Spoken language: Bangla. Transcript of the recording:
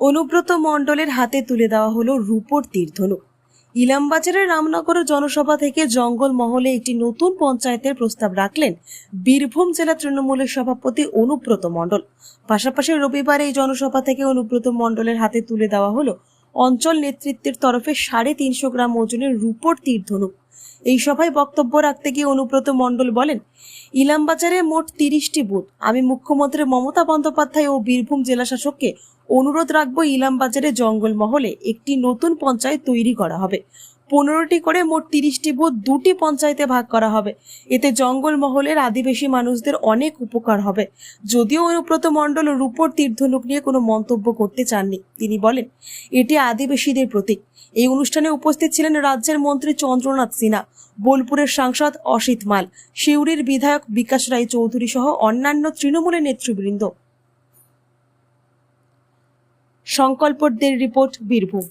অনুব্রত মণ্ডলের হাতে তুলে দেওয়া হলো রূপোর তীর্ধনু ইলামবাজারের রামনগর জনসভা থেকে জঙ্গল মহলে একটি নতুন পঞ্চায়েতের প্রস্তাব রাখলেন বীরভূম জেলা তৃণমূলের সভাপতি অনুব্রত মণ্ডল। পাশাপাশি রবিবার এই জনসভা থেকে অনুব্রত মণ্ডলের হাতে তুলে দেওয়া হলো অঞ্চল নেতৃত্বের তরফে সাড়ে তিনশো গ্রাম ওজনের রূপোর তীর্ধনুক এই সভায় বক্তব্য রাখতে গিয়ে অনুব্রত মণ্ডল বলেন, ইলামবাজারে মোট তিরিশটি বুথ। আমি মুখ্যমন্ত্রী মমতা বন্দ্যোপাধ্যায় ও বীরভূম জেলা শাসককে অনুরোধ রাখব ইলামবাজারে জঙ্গলমহলে একটি নতুন পঞ্চায়েত তৈরি করা হবে। পনেরোটি করে মোট তিরিশটি বুথ দুটি পঞ্চায়েতে ভাগ করা হবে। এতে জঙ্গলমহলের আদিবাসী মানুষদের অনেক উপকার হবে। যদিও অনুব্রত মণ্ডল রূপর তীর্থলোক নিয়ে কোনো মন্তব্য করতে চাননি, তিনি বলেন, এটি আদিবাসীদের প্রতীক। এই অনুষ্ঠানে উপস্থিত ছিলেন রাজ্যের মন্ত্রী চন্দ্রনাথ সিনহা বোলপুরের সাংসদ অসিত মাল, সিউড়ির বিধায়ক বিকাশ রায় চৌধুরী সহ অন্যান্য তৃণমূলের নেতৃবৃন্দ। সংকল্পদের রিপোর্ট বীরভূম।